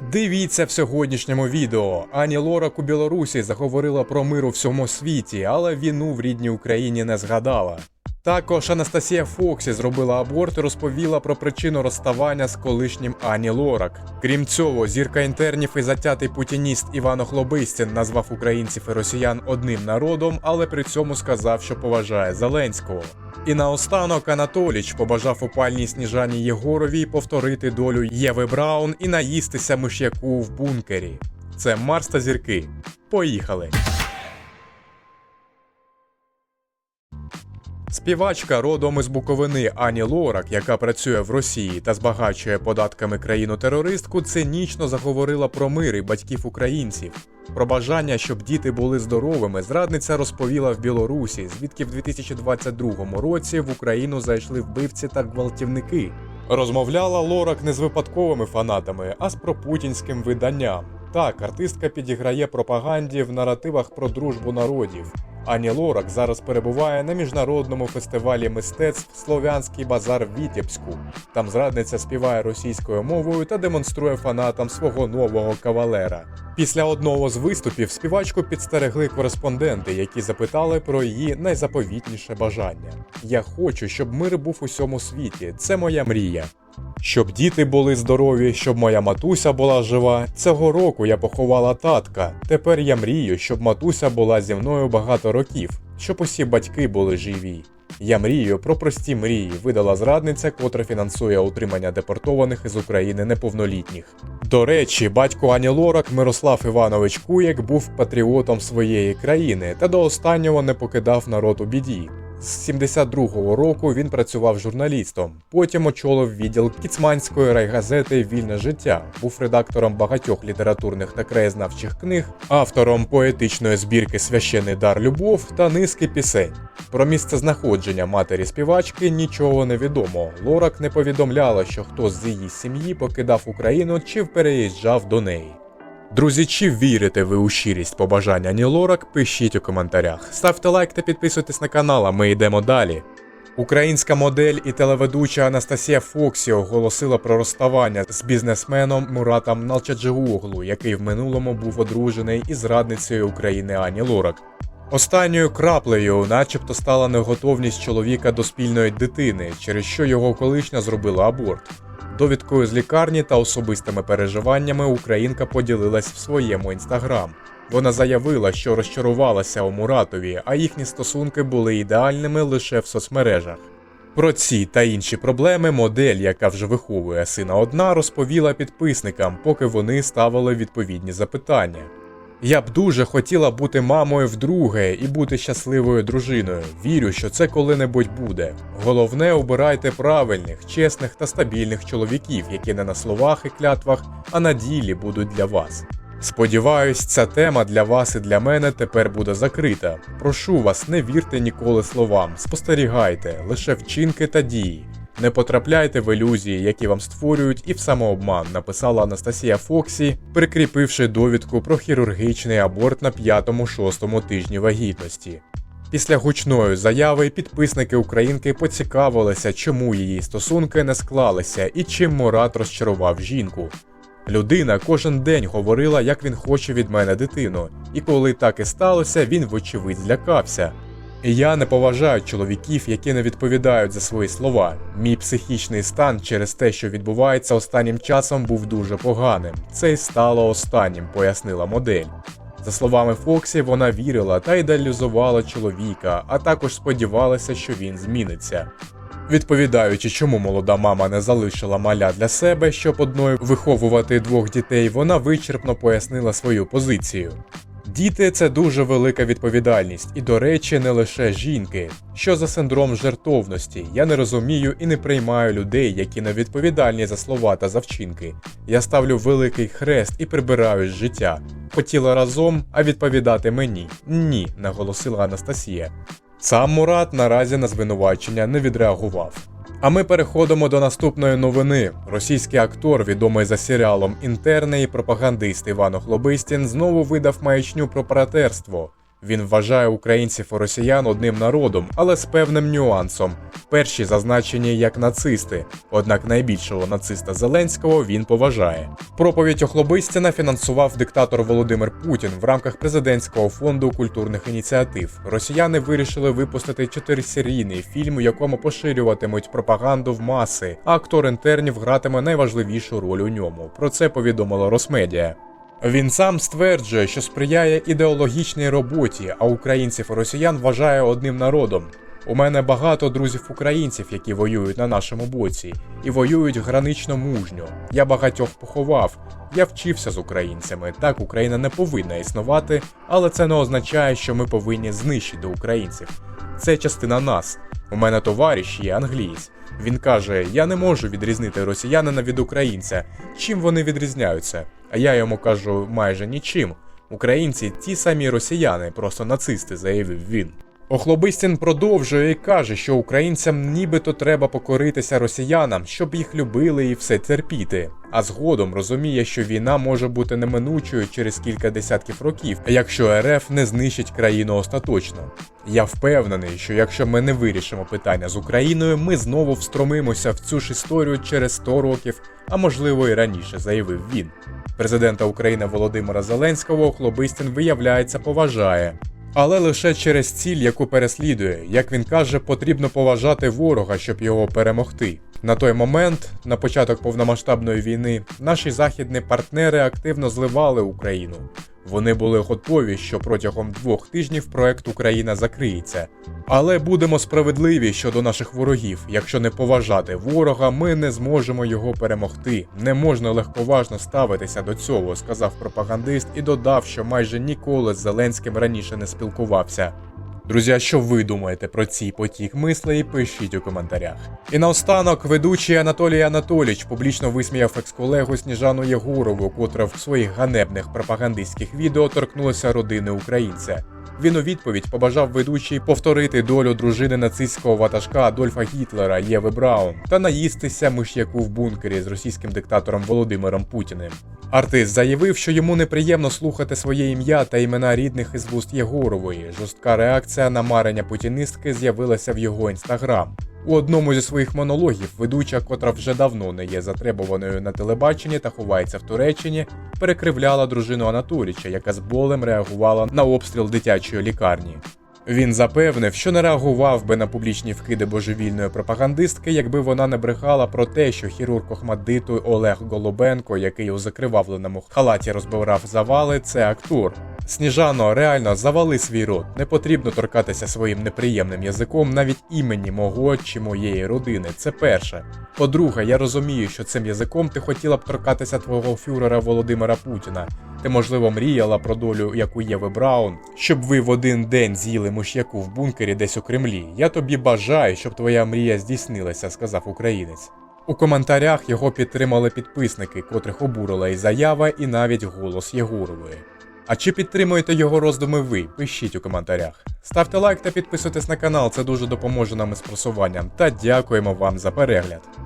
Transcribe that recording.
Дивіться в сьогоднішньому відео. Ані Лорак у Білорусі заговорила про мир у всьому світі, але війну в рідній Україні не згадала. Також Анастасія Фоксі зробила аборт і розповіла про причину розставання з колишнім Ані Лорак. Крім цього, зірка інтернів і затятий путініст Іван Охлобистін назвав українців і росіян одним народом, але при цьому сказав, що поважає Зеленського. І наостанок Анатоліч побажав опальній Сніжані Єгоровій повторити долю Єви Браун і наїстися миш'яку в бункері. Це Марс та зірки. Поїхали! Співачка родом із Буковини Ані Лорак, яка працює в Росії та збагачує податками країну-терористку, цинічно заговорила про мир і батьків українців. Про бажання, щоб діти були здоровими, зрадниця розповіла в Білорусі, звідки в 2022 році в Україну зайшли вбивці та гвалтівники. Розмовляла Лорак не з випадковими фанатами, а з пропутінським виданням. Так, артистка підіграє пропаганді в наративах про дружбу народів. Ані Лорак зараз перебуває на міжнародному фестивалі мистецтв Слов'янський базар в Вітебську. Там зрадниця співає російською мовою та демонструє фанатам свого нового кавалера. Після одного з виступів співачку підстерегли кореспонденти, які запитали про її найзаповітніше бажання. Я хочу, щоб мир був у всьому світі. Це моя мрія. Щоб діти були здорові, щоб моя матуся була жива. Цього року я поховала татка. Тепер я мрію, щоб матуся була зі мною багато років, щоб усі батьки були живі. Я мрію про прості мрії, видала зрадниця, котра фінансує утримання депортованих із України неповнолітніх. До речі, батько Ані Лорак Мирослав Іванович Куєк був патріотом своєї країни та до останнього не покидав народ у біді. З 72-го року він працював журналістом. Потім очолив відділ Кіцманської райгазети Вільне життя, був редактором багатьох літературних та краєзнавчих книг, автором поетичної збірки Священий дар любов та низки пісень. Про місце знаходження матері співачки нічого не відомо. Лорак не повідомляла, що хтось з її сім'ї покидав Україну чи переїжджав до неї. Друзі, чи вірите ви у щирість побажання Ані Лорак, пишіть у коментарях. Ставте лайк та підписуйтесь на канал, а ми йдемо далі. Українська модель і телеведуча Анастасія Фоксі оголосила про розставання з бізнесменом Муратом Налчаджиоглу, який в минулому був одружений із радницею України Ані Лорак. Останньою краплею, начебто, стала неготовність чоловіка до спільної дитини, через що його колишня зробила аборт. Довідкою з лікарні та особистими переживаннями Українка поділилась в своєму інстаграм. Вона заявила, що розчарувалася у Муратові, а їхні стосунки були ідеальними лише в соцмережах. Про ці та інші проблеми модель, яка вже виховує сина одна, розповіла підписникам, поки вони ставили відповідні запитання. Я б дуже хотіла бути мамою вдруге і бути щасливою дружиною. Вірю, що це коли-небудь буде. Головне, обирайте правильних, чесних та стабільних чоловіків, які не на словах і клятвах, а на ділі будуть для вас. Сподіваюсь, ця тема для вас і для мене тепер буде закрита. Прошу вас, не вірте ніколи словам, спостерігайте лише вчинки та дії. Не потрапляйте в ілюзії, які вам створюють, і в самообман, написала Анастасія Фоксі, прикріпивши довідку про хірургічний аборт на 5-6 тижні вагітності. Після гучної заяви підписники Українки поцікавилися, чому її стосунки не склалися і чим Мурат розчарував жінку. Людина кожен день говорила, як він хоче від мене дитину, і коли так і сталося, він вочевидь злякався. Я не поважаю чоловіків, які не відповідають за свої слова. Мій психічний стан через те, що відбувається останнім часом, був дуже поганим. Це й стало останнім, пояснила модель. За словами Фоксі, вона вірила та ідеалізувала чоловіка, а також сподівалася, що він зміниться. Відповідаючи, чому молода мама не залишила маля для себе, щоб одною виховувати двох дітей, вона вичерпно пояснила свою позицію. Діти це дуже велика відповідальність, і, до речі, не лише жінки. Що за синдром жертовності? Я не розумію і не приймаю людей, які не відповідальні за слова та за вчинки. Я ставлю великий хрест і прибираю з життя. Хотіла разом, а відповідати мені ні, наголосила Анастасія. Сам Мурат наразі на звинувачення не відреагував. А ми переходимо до наступної новини. Російський актор, відомий за серіалом Інтерне і пропагандист Іван Охлобистін, знову видав маячню про братерство. Він вважає українців і росіян одним народом, але з певним нюансом. Перші зазначені як нацисти, однак найбільшого нациста Зеленського він поважає. Проповідь Охлобистіна фінансував диктатор Володимир Путін в рамках президентського фонду культурних ініціатив. Росіяни вирішили випустити чотирисерійний фільм, у якому поширюватимуть пропаганду в маси, а актор інтернів гратиме найважливішу роль у ньому. Про це повідомила Росмедіа. Він сам стверджує, що сприяє ідеологічній роботі, а українців і росіян вважає одним народом. У мене багато друзів українців, які воюють на нашому боці, і воюють гранично мужньо. Я багатьох поховав. Я вчився з українцями. Так Україна не повинна існувати, але це не означає, що ми повинні знищити українців. Це частина нас. У мене товариш є англієць. Він каже: Я не можу відрізнити росіянина від українця. Чим вони відрізняються? А я йому кажу майже нічим. Українці ті самі росіяни, просто нацисти, заявив він. Охлобистін продовжує і каже, що українцям нібито треба покоритися росіянам, щоб їх любили і все терпіти. А згодом розуміє, що війна може бути неминучою через кілька десятків років, якщо РФ не знищить країну остаточно. Я впевнений, що якщо ми не вирішимо питання з Україною, ми знову встромимося в цю ж історію через 100 років, а можливо і раніше, заявив він. Президента України Володимира Зеленського Хлобистін виявляється поважає. Але лише через ціль, яку переслідує, як він каже, потрібно поважати ворога, щоб його перемогти. На той момент, на початок повномасштабної війни, наші західні партнери активно зливали Україну. Вони були готові, що протягом двох тижнів проект Україна закриється. Але будемо справедливі щодо наших ворогів. Якщо не поважати ворога, ми не зможемо його перемогти. Не можна легковажно ставитися до цього, сказав пропагандист і додав, що майже ніколи з Зеленським раніше не спілкувався. Друзі, а що ви думаєте про цей потік мислей? Пишіть у коментарях. І наостанок ведучий Анатолій Анатоліч публічно висміяв екс-колегу Сніжану Єгорову, котра в своїх ганебних пропагандистських відео торкнулася родини українця. Він у відповідь побажав ведучій повторити долю дружини нацистського ватажка Адольфа Гітлера Єви Браун та наїстися миш'яку в бункері з російським диктатором Володимиром Путіним. Артист заявив, що йому неприємно слухати своє ім'я та імена рідних із вуст Єгорової. Жорстка реакція на марення путінистки з'явилася в його інстаграм. У одному зі своїх монологів ведуча, котра вже давно не є затребуваною на телебаченні та ховається в Туреччині, перекривляла дружину Анатоліча, яка з болем реагувала на обстріл дитячої лікарні. Він запевнив, що не реагував би на публічні вкиди божевільної пропагандистки, якби вона не брехала про те, що хірург Охмаддиту Олег Голубенко, який у закривавленому халаті розбирав завали, це актор. Сніжано, реально завали свій рот. Не потрібно торкатися своїм неприємним язиком навіть імені мого чи моєї родини. Це перше. По-друге, я розумію, що цим язиком ти хотіла б торкатися твого фюрера Володимира Путіна. Ти, можливо, мріяла про долю, як у Єви Браун, щоб ви в один день з'їли миш'яку в бункері десь у Кремлі. Я тобі бажаю, щоб твоя мрія здійснилася, сказав українець. У коментарях його підтримали підписники, котрих обурила і заява, і навіть голос Єгорової. А чи підтримуєте його роздуми ви? Пишіть у коментарях. Ставте лайк та підписуйтесь на канал, це дуже допоможе нам із просуванням. Та дякуємо вам за перегляд.